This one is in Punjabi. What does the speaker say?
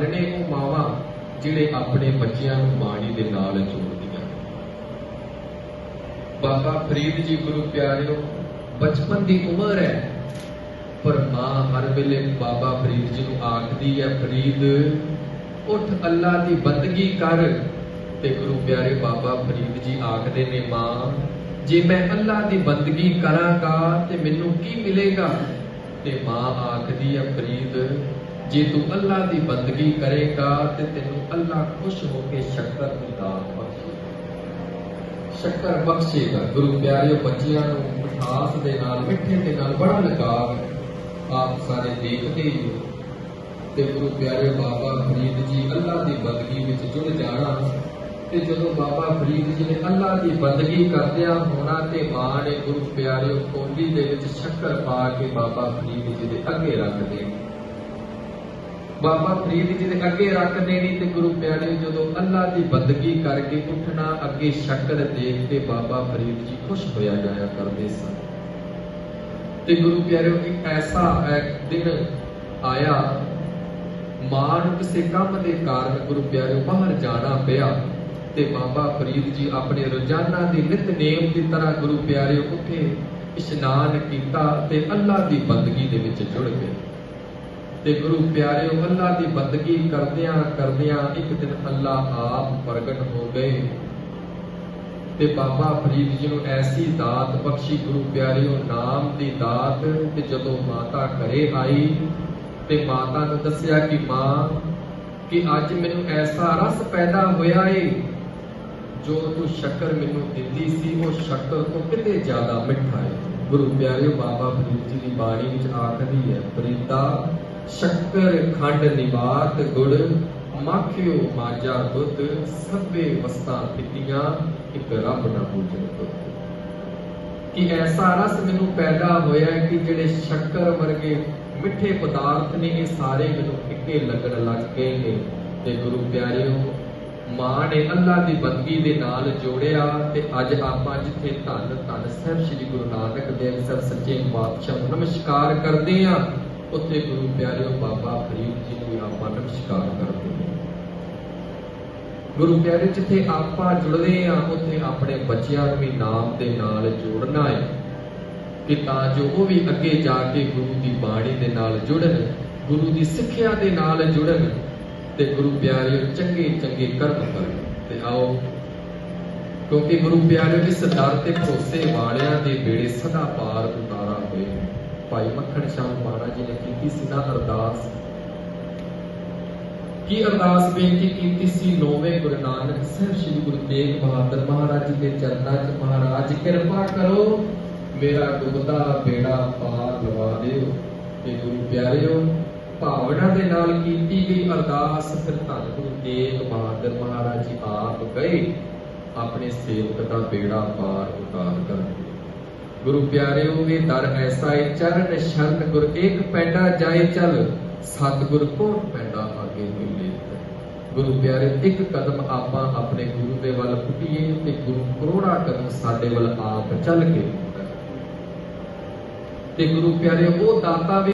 ਧੰਨ ਨੇ ਉਹ ਮਾਵਾਂ ਜਿਹੜੇ ਆਪਣੇ ਬੱਚਿਆਂ ਨੂੰ ਬਾਣੀ ਦੇ ਨਾਲ ਜੋੜਦੀਆਂ ਬਾਬਾ ਫਰੀਦ ਜੀ ਗੁਰੂ ਪਿਆਰਿਓ, ਬਚਪਨ ਦੀ ਉਮਰ ਹੈ, ਪਰ ਮਾਂ ਹਰ ਵੇਲੇ ਬਾਬਾ ਫਰੀਦ ਜੀ ਨੂੰ ਆਖਦੀ ਹੈ, ਫਰੀਦ, ਉੱਠ ਅੱਲਾ ਦੀ ਬੰਦਗੀ ਕਰ। ਤੇ ਗੁਰੂ ਪਿਆਰੇ ਬਾਬਾ ਫਰੀਦ ਜੀ ਆਖਦੇ ਨੇ, ਮਾਂ, ਜੇ ਮੈਂ ਅੱਲਾ ਦੀ ਬੰਦਗੀ ਕਰਾਂਗਾ ਤੇ ਮੈਨੂੰ ਕੀ ਮਿਲੇਗਾ? ਤੇ ਮਾਂ ਆਖਦੀ ਹੈ, ਫਰੀਦ ਜੇ ਤੂੰ ਅੱਲਾ ਦੀ ਬੰਦਗੀ ਕਰੇਗਾ ਤੇ ਤੈਨੂੰ ਅੱਲਾ ਖੁਸ਼ ਹੋ ਕੇ ਸ਼ੱਕਰ ਦੀ ਦਾਤ ਬਖਸ਼ੇਗਾ। ਸ਼ੱਕਰ ਬਖਸ਼ੇਗਾ। ਗੁਰੂ ਪਿਆਰਿਓ, ਬੱਚਿਆਂ ਨੂੰ ਮਿਠਾਸ ਦੇ ਨਾਲ, ਮਿੱਠੇ ਦੇ ਨਾਲ ਬੜਾ ਲਗਾਵ ਹੈ। ਆਪ ਸਾਰੇ ਦੇਖਦੇ ਹੀ ਹੋ। ਤੇ ਗੁਰੂ ਪਿਆਰੇ ਬਾਬਾ ਫਰੀਦ ਜੀ ਅੱਲਾ ਦੀ ਬੰਦਗੀ ਵਿੱਚ ਜੁੜ ਜਾਣਾ ਤੇ ਜਦੋਂ ਬਾਬਾ ਫਰੀਦ ਜੀ ਨੇ ਅੱਲਾ ਦੀ ਬੰਦਗੀ ਕਰਦਿਆਂ ਹੋਣਾ ਤੇ ਮਾਂ ਨੇ ਗੁਰੂ ਪਿਆਰੇ ਕੋਲੀ ਦੇ ਵਿੱਚ ਸ਼ੱਕਰ ਪਾ ਕੇ ਬਾਬਾ ਫਰੀਦ ਜੀ ਦੇ ਅੱਗੇ ਰੱਖ ਦੇਣੀ ਬਾਬਾ ਫਰੀਦ ਜੀ ਦੇ ਅੱਗੇ ਰੱਖ ਦੇਣੀ ਤੇ ਗੁਰੂ ਪਿਆਰੇ ਜਦੋਂ ਅੱਲਾ ਦੀ ਬੰਦਗੀ ਕਰਕੇ ਉੱਠਣਾ ਅੱਗੇ ਸ਼ੱਕਰ ਦੇਖ ਕੇ ਬਾਬਾ ਫਰੀਦ ਜੀ ਖੁਸ਼ ਹੋਇਆ ਜਾਇਆ ਕਰਦੇ ਸਨ। ਤੇ ਗੁਰੂ ਪਿਆਰਿਓ, ਇੱਕ ਐਸਾ ਦਿਨ ਆਇਆ। ਮਾਨ ਕਿਸੇ ਕੰਮ ਦੇ ਕਾਰਨ ਗੁਰੂ ਪਿਆਰੇ ਬਾਹਰ ਜਾਣਾ ਪਿਆ ਤੇ ਬਾਬਾ ਫਰੀਦ ਜੀ ਆਪਣੇ ਰੋਜ਼ਾਨਾ ਦੀ ਨਿਤਨੇਮ ਦੀ ਤਰ੍ਹਾਂ ਗੁਰੂ ਪਿਆਰੇ ਉੱਠੇ ਇਸ਼ਨਾਨ ਕੀਤਾ ਤੇ ਅੱਲਾ ਦੀ ਬੰਦਗੀ ਦੇ ਵਿੱਚ ਜੁੜ ਗਏ। ਤੇ ਗੁਰੂ ਪਿਆਰਿਓ ਅੱਲਾ ਦੀ ਬੰਦਗੀ ਕਰਦਿਆਂ ਕਰਦਿਆਂ ਇੱਕ ਦਿਨ ਅੱਲਾ ਆਪ ਪ੍ਰਗਟ ਹੋ ਗਏ। ਤੇ ਬਾਬਾ ਫਰੀਦ ਜੀ ਨੂੰ ਐਸੀ ਦਾਤ ਬਖਸ਼ੀ ਗੁਰੂ ਪਿਆਰਿਓ ਨਾਮ ਦੀ ਦਾਤ ਤੇ ਜਦੋਂ ਮਾਤਾ ਘਰੇ ਆਈ ਤੇ ਮਾਤਾ ਨੂੰ ਦੱਸਿਆ ਕਿ ਮਾਂ, ਕਿ ਅੱਜ ਮੈਨੂੰ ਐਸਾ ਰਸ ਪੈਦਾ ਹੋਇਆ ਏ, ਜੋ ਤੂੰ ਸ਼ੱਕਰ ਮੈਨੂੰ ਦਿੰਦੀ ਸੀ, ਉਹ ਸ਼ੱਕਰ ਤੋਂ ਕਿਤੇ ਜ਼ਿਆਦਾ ਮਿੱਠਾ ਹੈ ਗੁਰੂ ਪਿਆਰਿਓ ਬਾਬਾ ਫਰੀਦ ਜੀ ਦੀ ਬਾਣੀ ਵਿੱਚ ਆਖਦੀ ਹੈ ਫਰੀਦਾ ਸ਼ੱਕਰ, ਖੰਡ, ਨਿਵਾਤ, ਗੁੜ, ਮਾਖਿਓ ਮਾਜਾ ਦੁੱਧ ਸਭੇ ਵਸਤਾਂ ਫਿੱਟੀਆਂ ਇੱਕ ਰੱਬ ਨਾ ਪੂਜਣ ਦੁੱਧ ਕਿ ਐਸਾ ਰਸ ਮੈਨੂੰ ਪੈਦਾ ਹੋਇਆ ਕਿ ਜਿਹੜੇ ਸ਼ੱਕਰ ਵਰਗੇ ਮਿੱਠੇ ਪਦਾਰਥ ਨੇ, ਇਹ ਸਾਰੇ ਮੈਨੂੰ ਫਿੱਕੇ ਲੱਗਣ ਲੱਗ ਗਏ ਨੇ? ਤੇ ਗੁਰੂ ਪਿਆਰਿਓ, ਮਾਂ ਨੇ ਅੱਲਾ ਦੀ ਬੰਦਗੀ ਦੇ ਨਾਲ ਜੋੜਿਆ ਤੇ ਅੱਜ ਆਪਾਂ ਜਿੱਥੇ ਧੰਨ ਧੰਨ ਸਾਹਿਬ ਸ੍ਰੀ ਗੁਰੂ ਨਾਨਕ ਦੇਵ ਸਾਹਿਬ ਸੱਚੇ ਪਾਤਸ਼ਾਹ ਨੂੰ ਨਮਸਕਾਰ ਕਰਦੇ ਆ ਉੱਥੇ ਗੁਰੂ ਪਿਆਰਿਓ ਬਾਬਾ ਫਰੀਦ ਜੀ ਨੂੰ ਆਪਾਂ ਨਮਸਕਾਰ ਕਰਦੇ ਹਾਂ। ਗੁਰੂ ਪਿਆਰੇ, ਜਿੱਥੇ ਆਪਾਂ ਜੁੜਦੇ ਆ ਉੱਥੇ ਆਪਣੇ ਬੱਚਿਆਂ ਨੂੰ ਵੀ ਨਾਮ ਦੇ ਨਾਲ ਜੋੜਨਾ ਹੈ ਕਿ ਤਾਂ ਜੋ ਉਹ ਵੀ ਅੱਗੇ ਜਾ ਕੇ ਗੁਰੂ ਦੀ ਬਾਣੀ ਦੇ ਨਾਲ ਜੁੜਨ, ਗੁਰੂ ਦੀ ਸਿੱਖਿਆ ਦੇ ਨਾਲ ਜੁੜਨ ਤੇ ਗੁਰੂ ਪਿਆਰਿਓ ਚੰਗੇ ਚੰਗੇ ਕਰਮ ਕਰਨ। ਤੇ ਆਓ, ਕਿਉਂਕਿ ਗੁਰੂ ਪਿਆਰਿਓ ਇਸ ਦਰ ਤੇ ਭਰੋਸੇ ਵਾਲਿਆਂ ਦੇ ਵੇੜੇ ਸਦਾ ਪਾਰ ਉਤਾਰਾ ਹੋਏ ਭਾਈ ਮੱਖਣ ਸ਼ਾਮ ਬਾਣਾ ਜੀ ਨੇ ਕੀਤੀ ਸੀ ਨਾ ਅਰਦਾਸ। ਕੀ ਅਰਦਾਸ ਬੇਨਤੀ ਕੀਤੀ ਸੀ? ਨੌਵੇਂ ਗੁਰੂ ਨਾਨਕ ਸਾਹਿਬ ਸ੍ਰੀ ਗੁਰੂ ਤੇਗ ਬਹਾਦਰ ਮਹਾਰਾਜ ਜੀ ਦੇ ਚਰਨਾਂ 'ਚ ਮਹਾਰਾਜ, ਕਿਰਪਾ ਕਰੋ, ਮੇਰਾ ਡੁੱਬਦਾ ਬੇੜਾ ਪਾਰ ਲਵਾ ਦਿਓ। ਤੇ ਗੁਰੂ ਪਿਆਰਿਓ, ਭਾਵਨਾ ਦੇ ਨਾਲ ਕੀਤੀ ਗਈ ਅਰਦਾਸ, ਫਿਰ ਧੰਨ ਗੁਰੂ ਤੇਗ ਬਹਾਦਰ ਮਹਾਰਾਜ ਜੀ ਆਪ ਗਏ, ਆਪਣੇ ਸੇਵਕ ਦਾ ਬੇੜਾ ਪਾਰ ਉਤਾਰ ਕਰ ਗੁਰੂ ਪਿਆਰਿਓ, ਇਹ ਦਰ ਐਸਾ ਹੈ ਚਰਨ ਸ਼ਰਨ ਗੁਰ ਏਕ ਪੈਂਡਾ ਜਾਏ ਚਲ। ਸਤਿਗੁਰ ਕੋਟ ਪੈਂਡਾ ਆਗੇ ਮਿਲੇ? ਗੁਰੂ ਪਿਆਰੇ ਇੱਕ ਕਦਮ ਆਪਾਂ ਆਪਣੇ ਗੁਰੂ ਦੇ ਵੱਲ ਪੁੱਟੀਏ ਤੇ ਗੁਰੂ ਕਰੋੜਾ ਕਦਮ ਸਾਡੇ ਵੱਲ ਆਪ ਚੱਲ ਕੇ ਤੇ ਗੁਰੂ ਪਿਆਰੇ ਉਹ ਦਾਤਾ ਵੀ